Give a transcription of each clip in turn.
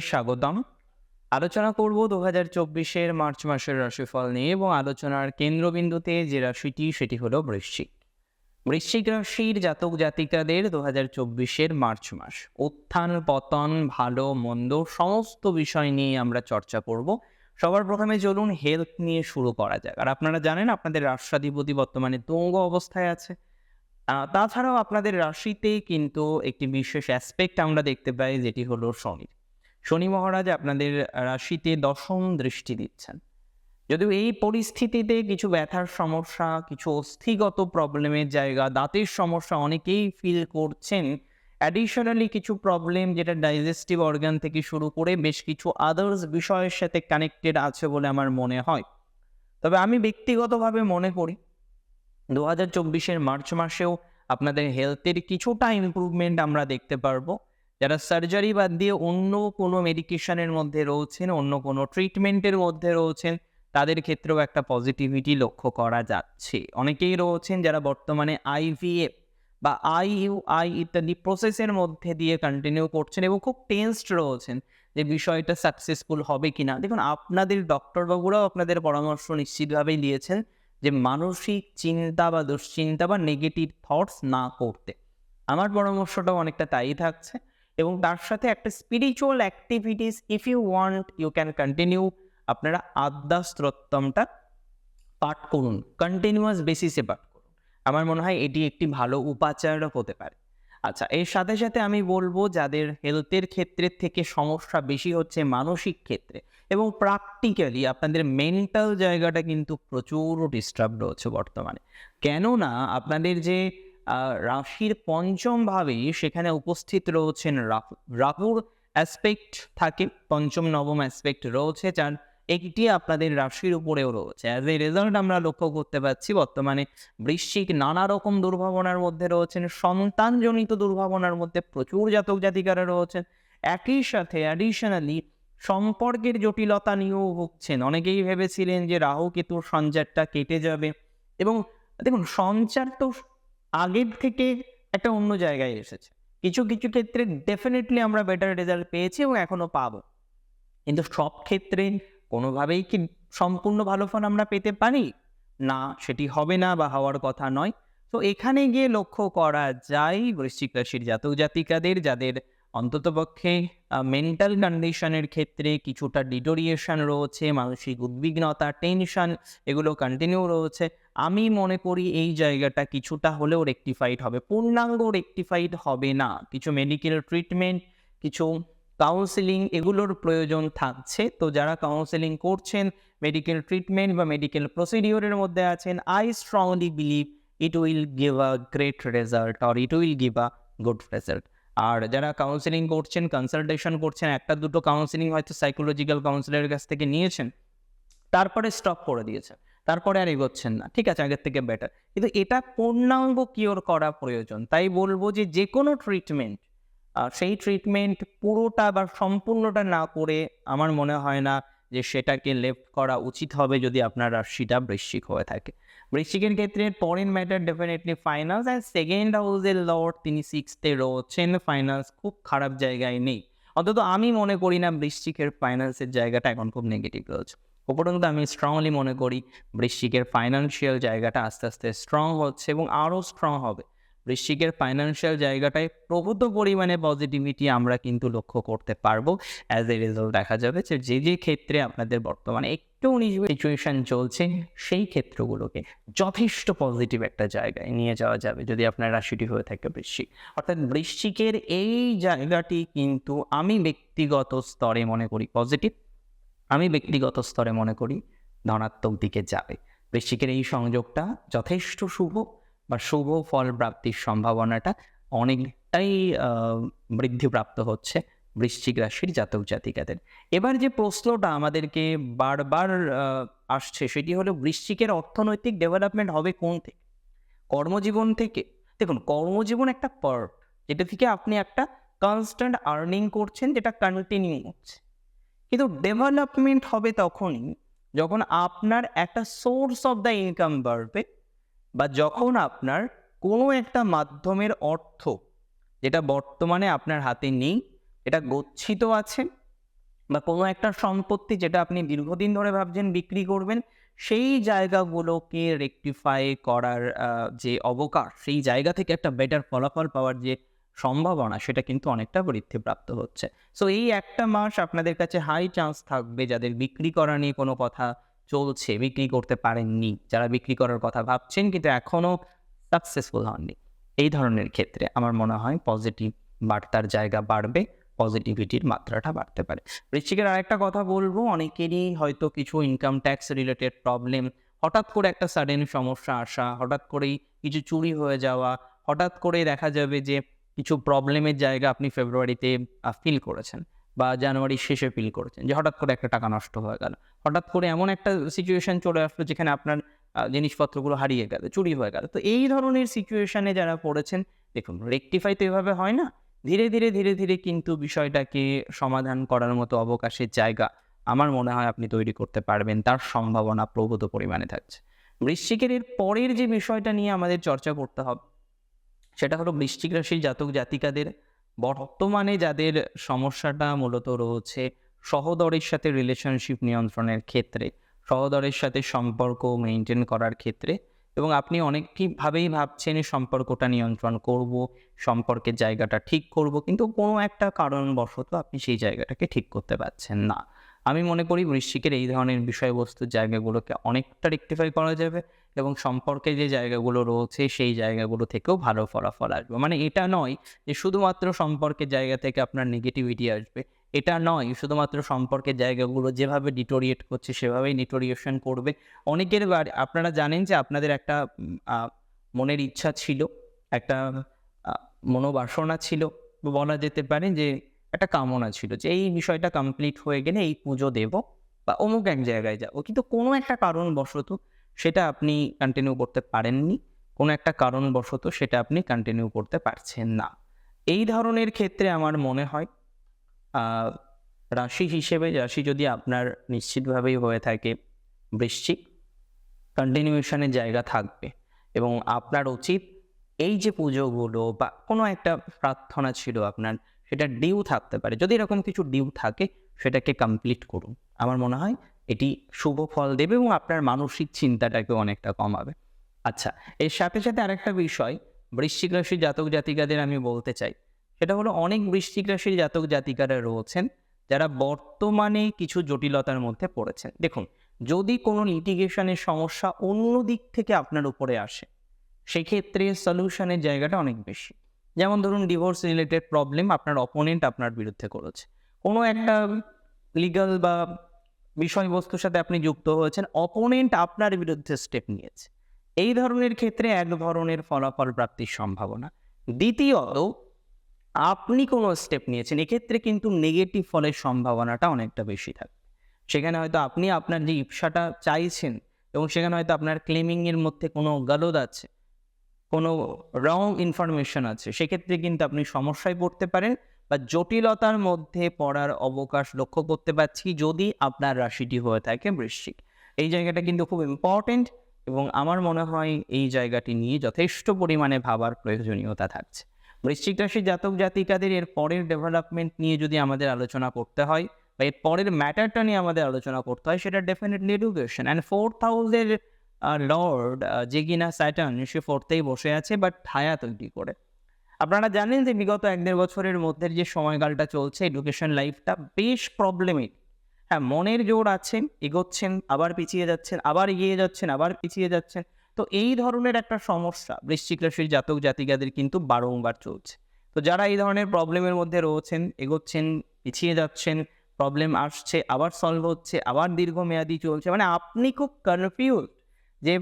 স্বাগতম। আলোচনা করব দু হাজার চব্বিশের মার্চ মাসের রাশিফল নিয়ে এবং আলোচনার কেন্দ্রবিন্দুতে যে রাশিটি সেটি হলো বৃশ্চিক। বৃশ্চিক রাশির জাতক জাতিকাদের দু হাজার চব্বিশের মার্চ মাস। উত্থান, পতন, ভালো, মন্দ সমস্ত বিষয় নিয়ে আমরা চর্চা করব। সবার প্রথমে চলুন হেলথ নিয়ে শুরু করা যাক। আর আপনারা জানেন আপনাদের রাষ্ট্রাধিপতি বর্তমানে তুঙ্গ অবস্থায় আছে। তাছাড়াও আপনাদের রাশিতে কিন্তু একটি বিশেষ অ্যাসপেক্ট আমরা দেখতে পাই যেটি হলো শনি। শনি মহারাজ আপনাদের রাশিতে দশম দৃষ্টি দিচ্ছেন। যদিও এই পরিস্থিতিতে কিছু ব্যথার সমস্যা, কিছু অস্থিগত প্রবলেমের জায়গা, দাঁতের সমস্যা অনেকেই ফিল করছেন। অ্যাডিশনালি কিছু প্রবলেম যেটা ডাইজেস্টিভ অর্গান থেকে শুরু করে বেশ কিছু আদার্স বিষয়ের সাথে কানেক্টেড আছে বলে আমার মনে হয়। তবে আমি ব্যক্তিগতভাবে মনে করি দু হাজার চব্বিশের মার্চ মাসেও আপনাদের হেলথের কিছুটা ইমপ্রুভমেন্ট আমরা দেখতে পারব। যারা সার্জারি বাদ দিয়ে অন্য কোনো মেডিকেশনের মধ্যে রয়েছেন, অন্য কোনো ট্রিটমেন্টের মধ্যে রয়েছেন, তাদের ক্ষেত্রেও একটা পজিটিভিটি লক্ষ্য করা যাচ্ছে। অনেকেই রয়েছেন যারা বর্তমানে আইভিএফ বা আইইউআই ইত্যাদি প্রসেসের মধ্যে দিয়ে কন্টিনিউ করছেন এবং খুব টেন্সড রয়েছেন যে বিষয়টা সাকসেসফুল হবে কিনা। দেখুন, আপনাদের ডক্টরবাবুরাও আপনাদের পরামর্শ নিশ্চিতভাবেই দিয়েছেন যে মানসিক চিন্তা বা দুশ্চিন্তা বা নেগেটিভ থটস না করতে। আমার পরামর্শটাও অনেকটা তাই থাকছে। এবং তার সাথে একটা spiritual activities if you want you can continue আপনারা আদ্যা স্তোত্তমটা পাঠ করুন কন্টিনিউয়াস বেসিসে পাঠ করুন। আমার মনে হয় এটি একটি ভালো উপাচারও হতে পারে। আচ্ছা এর সাথে সাথে আমি বলব, যাদের হেলথের ক্ষেত্রের থেকে সমস্যা বেশি হচ্ছে মানসিক ক্ষেত্রে এবং প্র্যাকটিক্যালি আপনাদের মেন্টাল জায়গাটা কিন্তু প্রচুর ডিস্টার্ব রয়েছে বর্তমানে। কেননা, আপনাদের যে রাশির পঞ্চম ভাবে সেখানে উপস্থিত রয়েছেন রাহু রাহুর অ্যাসপেক্ট থাকে, পঞ্চম, নবম অ্যাসপেক্ট রয়েছে, যার একটি আপনাদের রাশির উপরেও রয়েছে। অ্যাজ এ রেজাল্ট আমরা লক্ষ্য করতে পারছি বর্তমানে বৃশ্চিক নানা রকম দুর্ভাবনার মধ্যে রয়েছেন, সন্তানজনিত দুর্ভাবনার মধ্যে প্রচুর জাতক জাতিকারা রয়েছেন। একই সাথে অ্যাডিশনালি সম্পর্কের জটিলতা নিয়েও ভুগছেন। অনেকেই ভেবেছিলেন যে রাহু কেতুর সঞ্চারটা কেটে যাবে এবং দেখুন, সঞ্চার তো আগের থেকে একটা অন্য জায়গায় এসেছে। কিছু কিছু ক্ষেত্রে ডেফিনেটলি আমরা বেটার রেজাল্ট পেয়েছি এবং এখনও পাবো। কিন্তু সব ক্ষেত্রে কোনোভাবেই কি সম্পূর্ণ ভালো ফল আমরা পেতে পারি? না, সেটি হবে না বা হওয়ার কথা নয়। তো এখানে গিয়ে লক্ষ্য করা যায়, বৃশ্চিক রাশির জাতক জাতিকাদের যাদের অন্ততপক্ষে মেন্টাল কন্ডিশনের ক্ষেত্রে কিছুটা ডিটোরিয়েশন রয়েছে, মানসিক উদ্বিগ্নতা টেনশন এগুলো কন্টিনিউ রয়েছে। আমি মনে করি এই জায়গাটা কিছুটা হলেও রেকটিফাইড হবে। পূর্ণাঙ্গ রেকটিফাইড হবে না। কিছু মেডিকেল ট্রিটমেন্ট কিছু কাউন্সিলিং এগুলোর প্রয়োজন থাকছে। তো যারা কাউন্সিলিং করছেন মেডিকেল ট্রিটমেন্ট বা মেডিকেল প্রসিডিওরের মধ্যে আছেন I strongly believe it will give a great result or it will give a good result আর যারা কাউন্সিলিং করছেন কনসালটেশন করছেন, একটা দুটো কাউন্সিলিং হয়তো সাইকোলজিক্যাল কাউন্সিলের কাছ থেকে নিয়েছেন, তারপরে স্টপ করে দিয়েছেন, তারপরে আর এগোচ্ছেন না। ঠিক আছে, আগের থেকে বেটার কিন্তু এটা পূর্ণাঙ্গ কিওর করা প্রয়োজন। তাই বলব যে যে কোনো ট্রিটমেন্ট সেই ট্রিটমেন্ট পুরোটা বা সম্পূর্ণটা না করে আমার মনে হয় না যে সেটাকে লেফট করা উচিত হবে যদি আপনার রাশিটা বৃশ্চিক হয়ে থাকে। বৃশ্চিকের ক্ষেত্রে পরের matter definitely finance and second হাউসের লর্ড তিনি সিক্সথে রয়েছেন। ফাইন্যান্স খুব খারাপ জায়গায় নেই। অন্তত আমি মনে করি না বৃশ্চিকের ফাইন্যান্সের জায়গাটা এখন খুব নেগেটিভ রয়েছে। উপরন্তু আমি স্ট্রংলি মনে করি বৃশ্চিকের ফাইন্যান্সিয়াল জায়গাটা আস্তে আস্তে স্ট্রং হচ্ছে এবং আরও স্ট্রং হবে। বৃশ্চিকের ফাইন্যান্সিয়াল জায়গাটায় প্রভূত পরিমাণে পজিটিভিটি আমরা কিন্তু লক্ষ্য করতে পারব। অ্যাজ এ রেজাল্ট দেখা যাবে যে যে যে ক্ষেত্রে আপনাদের বর্তমানে একটু সিচুয়েশন চলছে, সেই ক্ষেত্রগুলোকে যথেষ্ট পজিটিভ একটা জায়গায় নিয়ে যাওয়া যাবে যদি আপনার রাশিটি হয়ে থাকে বৃশ্চিক। অর্থাৎ বৃশ্চিকের এই জায়গাটি কিন্তু আমি ব্যক্তিগত স্তরে মনে করি পজিটিভ আমি ব্যক্তিগত স্তরে মনে করি ধনাত্মক দিকে যাবে। বৃশ্চিকের এই সংযোগটা যথেষ্ট শুভ বা শুভ ফল প্রাপ্তির সম্ভাবনাটা অনেকটাই বৃদ্ধিপ্রাপ্ত হচ্ছে। বৃশ্চিক রাশির জাতক জাতিকাদের। এবার যে প্রশ্নটা আমাদেরকে বারবার আসছে, সেটি হলো বৃশ্চিকের অর্থনৈতিক ডেভেলপমেন্ট হবে কোন থেকে? কর্মজীবন থেকে? দেখুন, কর্মজীবন একটা পার্ট যেটা থেকে আপনি একটা কনস্ট্যান্ট আর্নিং করছেন, যেটা কন্টিনিউ হচ্ছে। কিন্তু ডেভেলপমেন্ট হবে তখনই যখন আপনার একটা সোর্স অফ দ্য ইনকাম বাড়বে বা যখন আপনার কোনো একটা মাধ্যমের অর্থ, যেটা বর্তমানে আপনার হাতে নেই এটা গচ্ছিত আছে বা কোনো একটা সম্পত্তি যেটা আপনি দীর্ঘদিন ধরে ভাবছেন বিক্রি করবেন, সেই জায়গাগুলোকে রেকটিফাই করার যে অবকাশ, সেই জায়গা থেকে একটা বেটার ফলাফল পাওয়ার যে সম্ভাবনা, সেটা কিন্তু অনেকটা বৃদ্ধিপ্রাপ্ত হচ্ছে। সো এই একটা মাস আপনাদের কাছে হাই চান্স থাকবে যাদের বিক্রি করা নিয়ে কোনো কথা চলছে, বিক্রি করতে পারেননি, যারা বিক্রি করার কথা ভাবছেন কিন্তু এখনও সাকসেসফুল হননি। এই ধরনের ক্ষেত্রে আমার মনে হয় পজিটিভ বার্তার জায়গা বাড়বে। পজিটিভিটির মাত্রাটা বাড়তে পারে। বৃশ্চিকের আরেকটা কথা বলব, অনেকেরই হয়তো কিছু ইনকাম ট্যাক্স রিলেটেড প্রবলেম হঠাৎ করে একটা সাডেন সমস্যা আসা, হঠাৎ করেই কিছু চুরি হয়ে যাওয়া, হঠাৎ করে দেখা যাবে যে কিছু প্রবলেমের জায়গা আপনি ফেব্রুয়ারিতে ফিল করেছেন বা জানুয়ারির শেষে ফিল করেছেন, যে হঠাৎ করে একটা টাকা নষ্ট হয়ে গেল। হঠাৎ করে এমন একটা সিচুয়েশন চলে আসলো যেখানে আপনার জিনিসপত্রগুলো হারিয়ে গেল, চুরি হয়ে গেল। তো এই ধরনের সিচুয়েশনে যারা পড়েছেন, দেখুন রেকটিফাই তো এভাবে হয় না ধীরে ধীরে ধীরে ধীরে কিন্তু বিষয়টাকে সমাধান করার মতো অবকাশের জায়গা আমার মনে হয় আপনি তৈরি করতে পারবেন, তার সম্ভাবনা প্রভূত পরিমাণে থাকছে। বৃশ্চিকের পরের যে বিষয়টা নিয়ে আমাদের চর্চা করতে হবে, সেটা হলো বৃশ্চিক রাশির জাতক জাতিকাদের। বর্তমানে যাদের সমস্যাটা মূলত রয়েছে সহদরের সাথে রিলেশনশিপ নিয়ন্ত্রণের ক্ষেত্রে, সহদরের সাথে সম্পর্ক মেনটেন করার ক্ষেত্রে এবং আপনি অনেকভাবেই ভাবছেন সম্পর্কটা নিয়ন্ত্রণ করব, সম্পর্কের জায়গাটা ঠিক করব, কিন্তু কোনো একটা কারণবশত আপনি সেই জায়গাটাকে ঠিক করতে পারছেন না। আমি মনে করি বৃশ্চিকের এই ধরনের বিষয়বস্তুর জায়গাগুলোকে অনেকটা রেক্টিফাই করা যাবে এবং সম্পর্কে যে জায়গাগুলো রয়েছে সেই জায়গাগুলো থেকেও ভালো ফলাফল আসবে। মানে এটা নয় যে শুধুমাত্র সম্পর্কের জায়গা থেকে আপনার নেগেটিভিটি আসবে এটা নয়, শুধুমাত্র সম্পর্কের জায়গাগুলো যেভাবে ডিটোরিয়েট করছে, সেভাবেই ডিটোরিয়েশন করবে। অনেকের বাড়ি আপনারা জানেন যে আপনাদের একটা মনের ইচ্ছা ছিল, একটা মনোবাসনা ছিল, বলা যেতে পারে যে একটা কামনা ছিল যে এই বিষয়টা কমপ্লিট হয়ে গেলে এই পুজো দেব বা অমুক এক জায়গায় যাব। কিন্তু কোনো একটা কারণবশত সেটা আপনি কন্টিনিউ করতে পারেননি, কোনো একটা কারণবশত সেটা আপনি কন্টিনিউ করতে পারছেন না। এই ধরনের ক্ষেত্রে আমার মনে হয় রাশি হিসেবে, রাশি যদি আপনার নিশ্চিতভাবেই হয়ে থাকে বৃশ্চিক কন্টিনিউশনের জায়গা থাকবে। এবং আপনার উচিত এই যে পুজোগুলো বা কোনো একটা প্রার্থনা ছিল আপনার, সেটা ডিউ থাকতে পারে। যদি এরকম কিছু ডিউ থাকে, সেটাকে কমপ্লিট করুন। আমার মনে হয় এটি শুভ ফল দেবে এবং আপনার মানসিক চিন্তাটাকে অনেকটা কমাবে। আচ্ছা এর সাথে সাথে আরেকটা বিষয়, বৃশ্চিক রাশির জাতক জাতিকাদের আমি বলতে চাই সেটা হলো অনেক বৃশ্চিক রাশির জাতক জাতিকারা রয়েছেন যারা বর্তমানে কিছু জটিলতার মধ্যে পড়েছেন। দেখুন, যদি কোনো লিটিগেশনের সমস্যা অন্য দিক থেকে আপনার উপরে আসে, সেক্ষেত্রে সলিউশনের জায়গাটা অনেক বেশি। যেমন ধরুন ডিভোর্স রিলেটেড প্রবলেম আপনার অপোনেন্ট আপনার বিরুদ্ধে করেছে। কোনো একটা লিগাল বা বিষয়বস্তুর সাথে আপনি যুক্ত হয়েছেন অপোনেন্ট আপনার বিরুদ্ধে স্টেপ নিয়েছে। এই ধরনের ক্ষেত্রে এক ধরনের ফলাফল প্রাপ্তির সম্ভাবনা। দ্বিতীয়ত আপনি কোনো স্টেপ নিয়েছেন, এক্ষেত্রে কিন্তু নেগেটিভ ফলের সম্ভাবনাটা অনেকটা বেশি থাকে। সেখানে হয়তো আপনি আপনার যে ইপসাটা চাইছেন এবং সেখানে হয়তো আপনার ক্লেমিংয়ের মধ্যে কোনো গালদ আছে, কোনো রং ইনফরমেশন আছে, সেক্ষেত্রে কিন্তু আপনি সমস্যায় পড়তে পারেন বা জটিলতার মধ্যে পড়ার অবকাশ লক্ষ্য করতে পারছি যদি আপনার রাশিটি হয়ে থাকে বৃশ্চিক। এই জায়গাটা কিন্তু খুব ইম্পর্টেন্ট এবং আমার মনে হয় এই জায়গাটি নিয়ে যথেষ্ট পরিমাণে ভাবার প্রয়োজনীয়তা থাকছে। বৃশ্চিক রাশির জাতক জাতিকাদের এর পরের ডেভেলপমেন্ট নিয়ে যদি আমাদের আলোচনা করতে হয় বা এর পরের ম্যাটারটা নিয়ে আমাদের আলোচনা করতে হয়, সেটা ডেফিনেটলি এডুকেশন অ্যান্ড ফোর্থ হাউসের লর্ড যে কিনা স্যাটার্ন সে ফোর্থেই বসে আছে বাট ছায়া তৈরি করে। আপনারা জানেন যে বিগত এক দেড় বছরের মধ্যে যে সময়কালটা চলছে এডুকেশন লাইফটা বেশ প্রবলেমিক হ্যাঁ মনের জোর আছে, এগোচ্ছেন, আবার পিছিয়ে যাচ্ছেন, আবার এগিয়ে যাচ্ছেন, আবার পিছিয়ে যাচ্ছেন। তো এই ধরনের একটা সমস্যা বৃশ্চিক রাশির জাতক জাতিকাদের কিন্তু বারংবার চলছে। তো যারা এই ধরনের প্রবলেমের মধ্যে রয়েছেন, এগোচ্ছেন, পিছিয়ে যাচ্ছেন প্রবলেম আসছে, আবার সলভ হচ্ছে, আবার দীর্ঘমেয়াদী চলছে মানে আপনি খুব কনফিউজ যে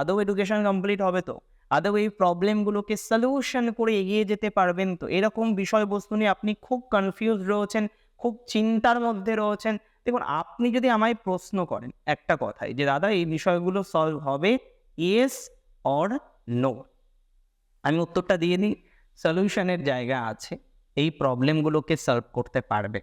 আদৌ এডুকেশন কমপ্লিট হবে তো? আদৌ এই প্রবলেমগুলোকে সলিউশন করে এগিয়ে যেতে পারবেন তো? এরকম বিষয়বস্তু নিয়ে আপনি খুব কনফিউজ রয়েছেন, খুব চিন্তার মধ্যে রয়েছেন। দেখুন, আপনি যদি আমায় প্রশ্ন করেন একটা কথাই যে, দাদা, এই বিষয়গুলো সলভ হবে ইয়েস অর নো আমি উত্তরটা দিয়ে দিই। সলিউশনের জায়গা আছে। এই প্রবলেমগুলোকে সলভ করতে পারবে।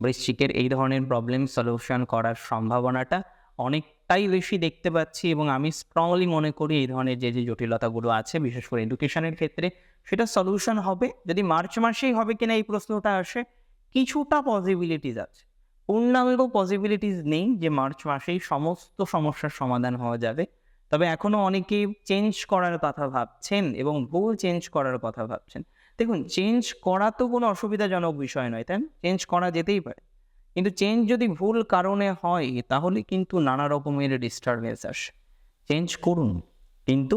বৃশ্চিকের এই ধরনের প্রবলেম সলিউশন করার সম্ভাবনাটা অনেকটাই বেশি দেখতে পাচ্ছি এবং আমি স্ট্রংলি মনে করি এই ধরনের যে যে জটিলতাগুলো আছে, বিশেষ করে এডুকেশনের ক্ষেত্রে, সেটা সলিউশন হবে। যদি মার্চ মাসেই হবে কিনা এই প্রশ্নটা আসে, কিছুটা পসিবিলিটিস আছে। পূর্ণাঙ্গ পসিবিলিটিস নেই যে মার্চ মাসেই সমস্ত সমস্যার সমাধান হওয়া যাবে। তবে এখনও অনেকেই চেঞ্জ করার কথা ভাবছেন এবং ভুল চেঞ্জ করার কথা ভাবছেন। দেখুন চেঞ্জ করা তো কোনো অসুবিধাজনক বিষয় নয়, তাই চেঞ্জ করা যেতেই পারে। কিন্তু চেঞ্জ যদি ভুল কারণে হয়, তাহলে কিন্তু নানা রকমের ডিস্টারবেন্স আসে। চেঞ্জ করুন, কিন্তু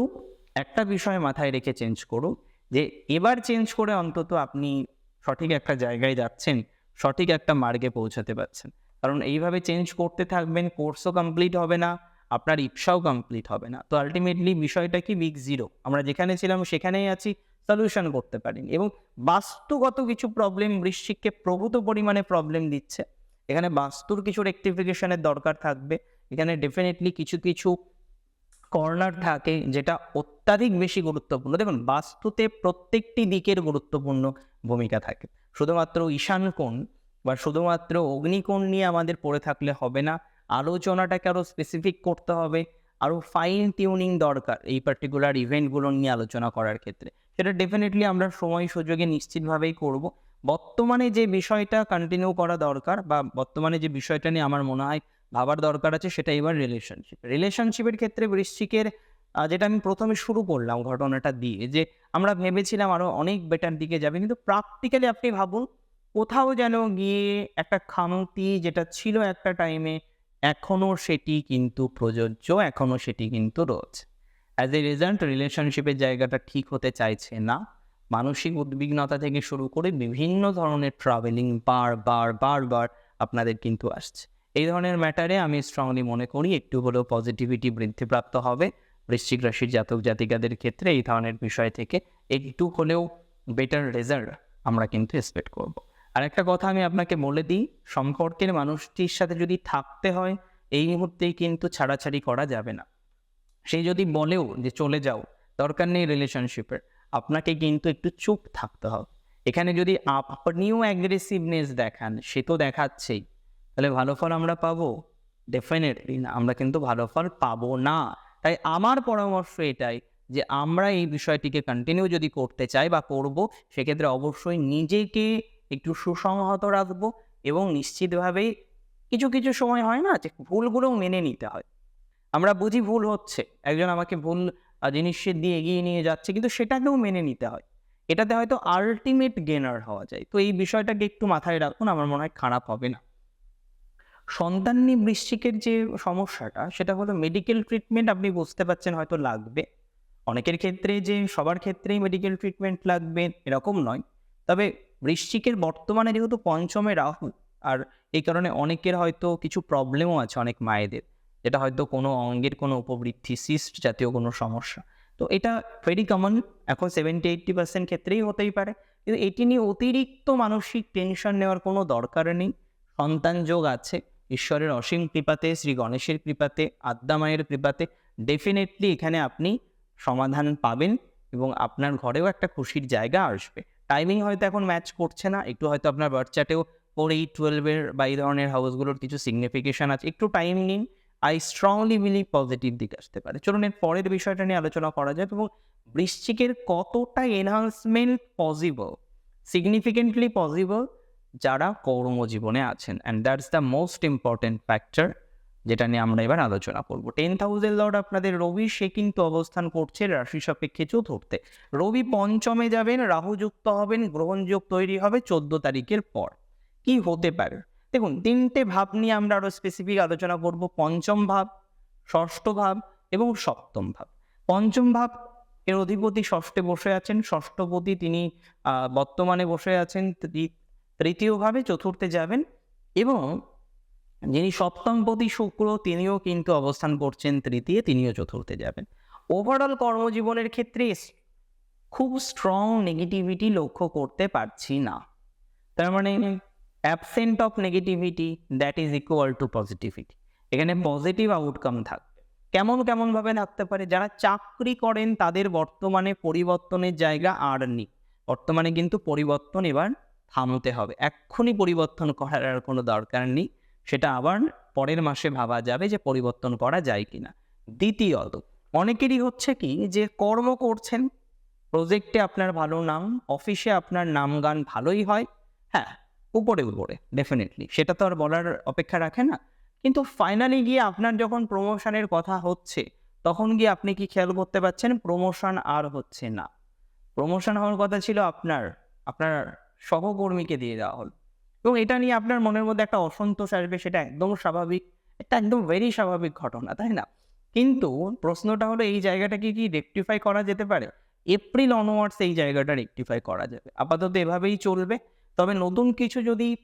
একটা বিষয় মাথায় রেখে চেঞ্জ করুন, যে এবার চেঞ্জ করে অন্তত আপনি সঠিক একটা জায়গায় যাচ্ছেন, সঠিক একটা মার্গে পৌঁছাতে পারছেন। কারণ এইভাবে চেঞ্জ করতে থাকবেন কোর্সও কমপ্লিট হবে না আপনার ইচ্ছাও কমপ্লিট হবে না। তো আলটিমেটলি বিষয়টা কি বিগ জিরো আমরা যেখানে ছিলাম সেখানেই আছি সলিউশন করতে পারিনি। এবং বাস্তুগত কিছু প্রবলেম বৃশ্চিককে প্রভূত পরিমাণে প্রবলেম দিচ্ছে। এখানে বাস্তুর কিছু রেক্টিফিকেশনের দরকার থাকবে। এখানে ডেফিনেটলি কিছু কিছু কর্নার থাকে যেটা অত্যাধিক বেশি গুরুত্বপূর্ণ। দেখুন, বাস্তুতে প্রত্যেকটি দিকের গুরুত্বপূর্ণ ভূমিকা থাকে। শুধুমাত্র ঈশান কোণ বা শুধুমাত্র অগ্নিকোণ নিয়ে আমাদের পড়ে থাকলে হবে না। আলোচনাটাকে আরও স্পেসিফিক করতে হবে আরও ফাইন টিউনিং দরকার এই পার্টিকুলার ইভেন্টগুলো নিয়ে আলোচনা করার ক্ষেত্রে। সেটা ডেফিনেটলি আমরা সময় সুযোগে নিশ্চিতভাবেই করব। বর্তমানে যে বিষয়টা কন্টিনিউ করা দরকার বা বর্তমানে যে বিষয়টা নিয়ে আমার মনে হয় ভাবার দরকার আছে, সেটা এবার রিলেশনশিপ রিলেশনশিপের ক্ষেত্রে বৃশ্চিকের যেটা আমি প্রথমে শুরু করলাম ঘটনাটা দিয়ে, যে আমরা ভেবেছিলাম আরও অনেক বেটার দিকে যাবে, কিন্তু প্র্যাকটিক্যালি আপনি ভাবুন, কোথাও যেন গিয়ে একটা খামতি যেটা ছিল একটা টাইমে এখনও সেটি কিন্তু প্রযোজ্য এখনও সেটি কিন্তু রয়েছে অ্যাজ এ রেজাল্ট রিলেশনশিপের জায়গাটা ঠিক হতে চাইছে না। মানসিক উদ্বিগ্নতা থেকে শুরু করে বিভিন্ন ধরনের ট্রাভেলিং বার বার বার বার আপনাদের কিন্তু আসছে। এই ধরনের ম্যাটারে আমি স্ট্রংলি মনে করি একটু হলেও পজিটিভিটি বৃদ্ধিপ্রাপ্ত হবে। বৃশ্চিক রাশির জাতক জাতিকাদের ক্ষেত্রে এই ধরনের বিষয় থেকে একটু হলেও বেটার রেজাল্ট আমরা কিন্তু এক্সপেক্ট করব। আর একটা কথা আমি আপনাকে বলে দিই সম্পর্কের মানুষটির সাথে যদি থাকতে হয়, এই মুহূর্তেই কিন্তু ছাড়াছাড়ি করা যাবে না। সে যদি বলেও যে চলে যাও, দরকার নেই রিলেশনশিপের আপনাকে কিন্তু একটু চুপ থাকতে হবে। এখানে যদি আপনিও অ্যাগ্রেসিভনেস দেখান, সে তো দেখাচ্ছেই। তাহলে ভালো ফল আমরা পাবো? ডেফিনেটলি না, আমরা কিন্তু ভালো ফল পাবো না। তাই আমার পরামর্শ এটাই যে আমরা এই বিষয়টিকে কন্টিনিউ যদি করতে চাই বা করব, সেক্ষেত্রে অবশ্যই নিজেকে একটু সুসংহত রাখব এবং নিশ্চিতভাবেই কিছু কিছু সময় হয় না যে ভুলগুলোও মেনে নিতে হয়। আমরা বুঝি ভুল হচ্ছে। একজন আমাকে ভুল জিনিসের দিয়ে এগিয়ে নিয়ে যাচ্ছে কিন্তু সেটাকেও মেনে নিতে হয়। এটাতে হয়তো আলটিমেট গেনার হওয়া যায়। তো এই বিষয়টাকে একটু মাথায় রাখুন, আমার মনে হয় খারাপ হবে না। সন্তান নিয়ে যে সমস্যাটা, সেটা হলো মেডিকেল ট্রিটমেন্ট আপনি বুঝতে পারছেন হয়তো লাগবে। অনেকের ক্ষেত্রে যে সবার ক্ষেত্রেই মেডিকেল ট্রিটমেন্ট লাগবে, এরকম নয়। তবে বৃশ্চিকের বর্তমানে যেহেতু পঞ্চমে রাহু, আর এই কারণে অনেকের হয়তো কিছু প্রবলেমও আছে অনেক মায়েদের, যেটা হয়তো কোনো অঙ্গের কোনো উপবৃদ্ধি সিস্ট জাতীয় কোনো সমস্যা। তো এটা ভেরি কমন এখন সেভেন্টি এইট্টি পার্সেন্ট ক্ষেত্রেই হতেই পারে। কিন্তু এটি নিয়ে অতিরিক্ত মানসিক টেনশন নেওয়ার কোনো দরকার নেই। সন্তান যোগ আছে, ঈশ্বরের অসীম কৃপাতে, শ্রী গণেশের কৃপাতে, আদ্যা মায়ের কৃপাতে ডেফিনেটলি এখানে আপনি সমাধান পাবেন এবং আপনার ঘরেও একটা খুশির জায়গা আসবে। টাইমিং হয়তো এখন ম্যাচ করছে না। একটু হয়তো আপনার বার্থ চার্টেও ফোর এইট টুয়েলভের বা এই ধরনের হাউসগুলোর কিছু সিগনিফিকেশন আছে। একটু টাইম নিন। আই স্ট্রংলি বিলিভ পজিটিভ দিক আসতে পারে। চলুন এর পরের বিষয়টা নিয়ে আলোচনা করা যাক এবং বৃশ্চিকের কতটা এনহান্সমেন্ট পসিবল সিগনিফিকেন্টলি পসিবল যারা কর্মজীবনে আছেন। And that's the most important factor যেটা নিয়ে আমরা এবার আলোচনা করব। টেন থাউজেন্ড লর্ড আপনাদের রবি সে কিন্তু অবস্থান করছে রাশি সাপেক্ষে চতুর্থে। রবি পঞ্চমে যাবেন রাহু যুক্ত হবেন, গ্রহণযোগ তৈরি হবে চোদ্দ তারিখের পর। কি হতে পারে? দেখুন, তিনটে ভাব নিয়ে আমরা আরও স্পেসিফিক আলোচনা করব। পঞ্চম ভাব, ষষ্ঠ ভাব এবং সপ্তম ভাব। পঞ্চম ভাব, এর অধিপতি ষষ্ঠে বসে আছেন। ষষ্ঠপতি তিনি বর্তমানে বসে আছেন। তৃতীয়ভাবে চতুর্থে যাবেন এবং যিনি সপ্তমপতি শুক্র, তিনিও কিন্তু অবস্থান করছেন তৃতীয়, তিনিও চতুর্থে যাবেন। ওভারঅল কর্মজীবনের ক্ষেত্রে খুব স্ট্রং নেগেটিভিটি লক্ষ্য করতে পারছি না। তার মানে absent of negativity that is equal to positivity এখানে পজিটিভ আউটকাম থাকবে। কেমন কেমনভাবে থাকতে পারে, যারা চাকরি করেন তাদের বর্তমানে পরিবর্তনের জায়গা আর নেই। বর্তমানে কিন্তু পরিবর্তন এবার থামতে হবে। এক্ষুনি পরিবর্তন করার আর কোনো দরকার নেই। সেটা আবার পরের মাসে ভাবা যাবে যে পরিবর্তন করা যায় কিনা। দ্বিতীয়ত, অনেকেরই হচ্ছে কি যে কর্ম করছেন প্রজেক্টে আপনার ভালো নাম অফিসে আপনার নাম গান ভালোই হয় হ্যাঁ উপরে উপরে ডেফিনেটলি সেটা তো আর বলার অপেক্ষা রাখে না। কিন্তু ফাইনালি গিয়ে আপনার যখন প্রমোশনের কথা হচ্ছে, তখন গিয়ে আপনি কি খেয়াল করতে পারছেন প্রমোশন আর হচ্ছে না। প্রমোশন হওয়ার কথা ছিল আপনার আপনার সহকর্মীকে দিয়ে দেওয়া হল। এবং এটা নিয়ে আপনার মনের মধ্যে একটা অসন্তোষ আসবে, সেটা একদম স্বাভাবিক। এটা একদম ভেরি স্বাভাবিক ঘটনা, তাই না? কিন্তু প্রশ্নটা হলো, এই জায়গাটাকে কি রেকটিফাই করা যেতে পারে? এপ্রিল অনওয়ার্ডস এই জায়গাটা রেকটিফাই করা যাবে। আপাতত এভাবেই চলবে। তবে নতুন কিছু যদি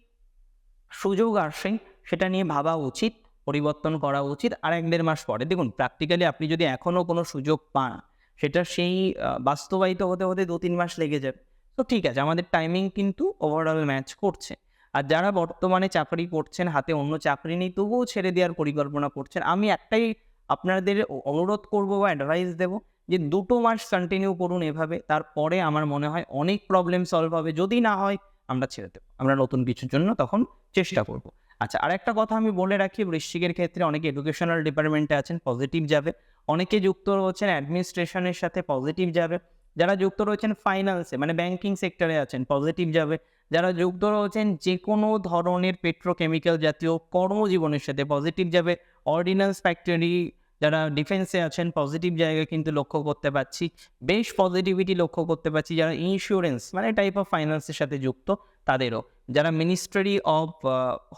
সুযোগ আসে, সেটা নিয়ে ভাবা উচিত, পরিবর্তন করা উচিত। আর এক দেড় মাস পরে, দেখুন প্র্যাকটিক্যালি আপনি যদি এখনও কোনো সুযোগ পান, সেটা সেই বাস্তবায়িত হতে হতে দু তিন মাস লেগে যাবে। তো ঠিক আছে, আমাদের টাইমিং কিন্তু ওভারঅল ম্যাচ করছে। আর যারা বর্তমানে চাকরি করছেন, হাতে অন্য চাকরি নেই, তবুও ছেড়ে দেওয়ার পরিকল্পনা করছেন, আমি একটাই আপনাদের অনুরোধ করব বা অ্যাডভাইস দেবো যে দুটো মাস কন্টিনিউ করুন এভাবে, তারপরে আমার মনে হয় অনেক প্রবলেম সলভ হবে, যদি না হয় আমরা ছেড়ে দেবো, আমরা নতুন কিছুর জন্য তখন চেষ্টা করব। আচ্ছা আর একটা কথা আমি বলে রাখি, বৃশ্চিকের ক্ষেত্রে অনেকে এডুকেশনাল ডিপার্টমেন্টে আছেন পজিটিভ যাবে, অনেকে যুক্ত রয়েছেন অ্যাডমিনিস্ট্রেশনের সাথে পজিটিভ যাবে, যারা যুক্ত রয়েছেন ফাইন্যান্সে মানে ব্যাংকিং সেক্টরে আছেন পজিটিভ যাবে যারা যুক্ত রয়েছেন যে কোনো ধরনের পেট্রোকেমিক্যাল জাতীয় কর্মজীবনের সাথে পজিটিভ যাবে। অর্ডিন্যান্স ফ্যাক্টরি যারা ডিফেন্সে আছেন পজিটিভ জায়গা কিন্তু লক্ষ্য করতে পারছি বেশ পজিটিভিটি লক্ষ্য করতে পারছি যারা ইন্স্যুরেন্স মানে টাইপ অফ ফাইন্যান্সের সাথে যুক্ত, তাদেরও। যারা মিনিস্ট্রি অফ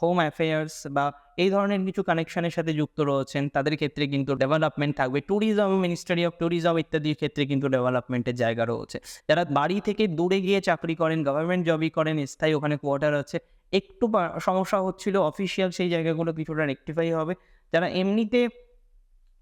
হোম অ্যাফেয়ার্স বা এই ধরনের কিছু কানেকশনের সাথে যুক্ত রয়েছেন, তাদের ক্ষেত্রে কিন্তু ডেভেলপমেন্ট থাকবে। ট্যুরিজম মিনিস্ট্রি অফ ট্যুরিজম ইত্যাদির ক্ষেত্রে কিন্তু ডেভেলপমেন্টের জায়গা রয়েছে। যারা বাড়ি থেকে দূরে গিয়ে চাকরি করেন গভর্নমেন্ট জবই করেন, স্থায়ী ওখানে কোয়ার্টার আছে, একটু সমস্যা হচ্ছিল অফিসিয়াল সেই জায়গাগুলো কিছুটা রেকটিফাই হবে। যারা এমনিতে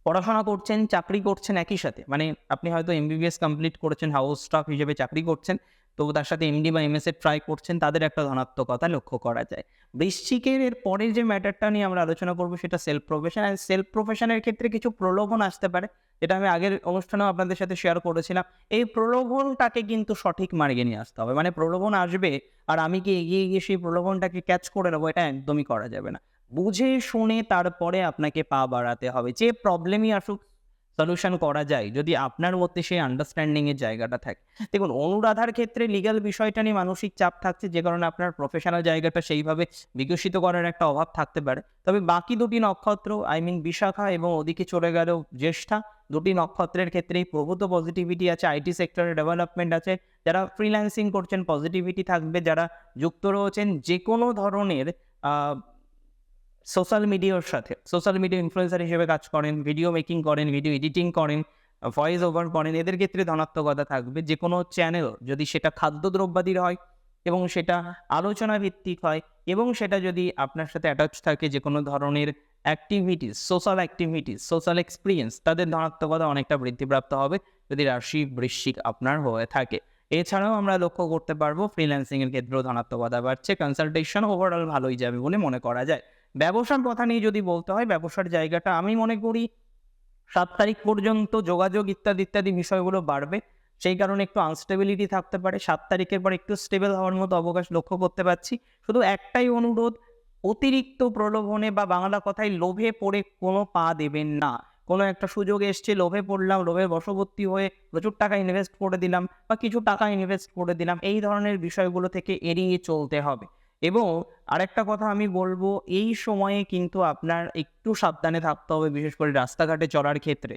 পড়াশোনা করছেন, চাকরি করছেন একই সাথে মানে আপনি হয়তো এমবিবিএস কমপ্লিট করেছেন হাউস স্টাফ হিসেবে চাকরি করছেন তো তার সাথে এমডি বা এমএসএ ট্রাই করছেন, তাদের একটা ধনাত্মকতা লক্ষ্য করা যায়। বৃশ্চিকের এর পরের যে ম্যাটারটা নিয়ে আমরা আলোচনা করব, সেটা সেলফ প্রফেশন আর সেলফ প্রফেশনের ক্ষেত্রে কিছু প্রলোভন আসতে পারে, যেটা আমি আগের অনুষ্ঠানেও আপনাদের সাথে শেয়ার করেছিলাম। এই প্রলোভনটাকে কিন্তু সঠিক মার্গে নিয়ে আসতে হবে। মানে প্রলোভন আসবে আর আমি কি এগিয়ে গিয়ে সেই প্রলোভনটাকে ক্যাচ করে নেব, এটা একদমই করা যাবে না। বুঝে শুনে তারপরে আপনাকে পা বাড়াতে হবে। যে প্রবলেমই আসুক সলিউশন করা যায়, যদি আপনার মধ্যে সেই আন্ডারস্ট্যান্ডিংয়ের জায়গাটা থাকে। দেখুন, অনুরাধার ক্ষেত্রে লিগাল বিষয়টা নিয়ে মানসিক চাপ থাকছে, যে কারণে আপনার প্রফেশনাল জায়গাটা সেইভাবে বিকশিত করার একটা অভাব থাকতে পারে। তবে বাকি দুটি নক্ষত্র আই মিন বিশাখা এবং ওদিকে চলে গেল জ্যেষ্ঠা, দুটি নক্ষত্রের ক্ষেত্রেই প্রভূত পজিটিভিটি আছে আইটি সেক্টরে ডেভেলপমেন্ট আছে। যারা ফ্রিল্যান্সিং করছেন পজিটিভিটি থাকবে। যারা যুক্ত রয়েছেন যে কোনো ধরনের সোশ্যাল মিডিয়ার সাথে। সোশ্যাল মিডিয়া ইনফ্লুয়েন্সার হিসেবে কাজ করেন ভিডিও মেকিং করেন ভিডিও এডিটিং করেন ভয়েস ওভার করেন, এদের ক্ষেত্রে ধনাত্মকতা থাকবে। যে কোনো চ্যানেল যদি সেটা খাদ্যদ্রব্যাদির হয় এবং সেটা আলোচনা ভিত্তিক হয় এবং সেটা যদি আপনার সাথে অ্যাটাচ থাকে যে কোনো ধরনের activities social activities social experience তাদের ধনাত্মকতা অনেকটা বৃদ্ধিপ্রাপ্ত হবে যদি রাশি বৃশ্চিক আপনার হয়ে থাকে। এছাড়াও আমরা লক্ষ্য করতে পারব ফ্রিল্যান্সিংয়ের ক্ষেত্রেও ধনাত্মকতা বাড়ছে কনসালটেশন ওভারঅল ভালোই যাবে বলে মনে করা যায়। ব্যবসার কথা নিয়ে যদি বলতে হয়, ব্যবসার জায়গাটা আমি মনে করি সাত তারিখ পর্যন্ত যোগাযোগ ইত্যাদি ইত্যাদি বিষয়গুলো বাড়বে। সেই কারণে একটু আনস্টেবিলিটি থাকতে পারে। সাত তারিখের পর একটু স্টেবল হওয়ার মতো অবকাশ লক্ষ্য করতে পারছি। শুধু একটাই অনুরোধ, অতিরিক্ত প্রলোভনে বা বাংলা কথায় লোভে পড়ে কোনো পা দেবেন না। কোনো একটা সুযোগ এসছে, লোভে পড়লাম লোভে বশবর্তী হয়ে প্রচুর টাকা ইনভেস্ট করে দিলাম বা কিছু টাকা ইনভেস্ট করে দিলাম। এই ধরনের বিষয়গুলো থেকে এড়িয়ে চলতে হবে। এবং আরেকটা কথা আমি বলব, এই সময়ে কিন্তু আপনার একটু সাবধানে থাকতে হবে, বিশেষ করে রাস্তাঘাটে চলার ক্ষেত্রে।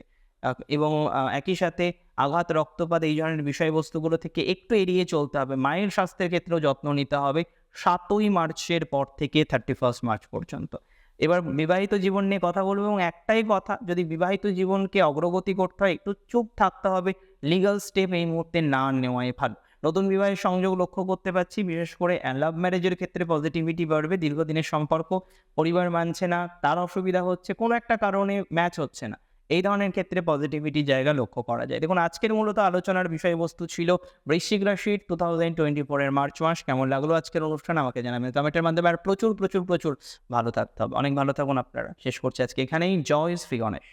এবং একই সাথে আঘাত, রক্তপাত এই ধরনের বিষয়বস্তুগুলো থেকে একটু এড়িয়ে চলতে হবে। মায়ের স্বাস্থ্যের ক্ষেত্রেও যত্ন নিতে হবে, সাতই মার্চের পর থেকে থার্টি ফার্স্ট মার্চ পর্যন্ত। এবার বিবাহিত জীবন নিয়ে কথা বলব এবং একটাই কথা, যদি বিবাহিত জীবনকে অগ্রগতি করতে হয়, একটু চুপ থাকতে হবে লিগাল স্টেপ এই মুহূর্তে না নেওয়াই ভালো। নতুন বিবাহের সংযোগ লক্ষ্য করতে পারছি। বিশেষ করে লাভ ম্যারেজের ক্ষেত্রে পজিটিভিটি বাড়বে, দীর্ঘদিনের সম্পর্ক, পরিবার মানছে না, তার অসুবিধা হচ্ছে, কোনো একটা কারণে ম্যাচ হচ্ছে না। এই ধরনের ক্ষেত্রে পজিটিভিটি জায়গা লক্ষ্য করা যায়। দেখুন, আজকের মূলত আলোচনার বিষয়বস্তু ছিল বৃশ্চিক রাশির টু থাউজেন্ড টোয়েন্টি ফোরের মার্চ মাস। কেমন লাগল আজকের অনুষ্ঠান? আমাকে জানাবেন কমেন্টের মাধ্যমে। আর প্রচুর প্রচুর প্রচুর ভালো থাকতে হবে। অনেক ভালো থাকুন আপনারা। শেষ করছি আজকে এখানেই। জয় শ্রী গণেশ।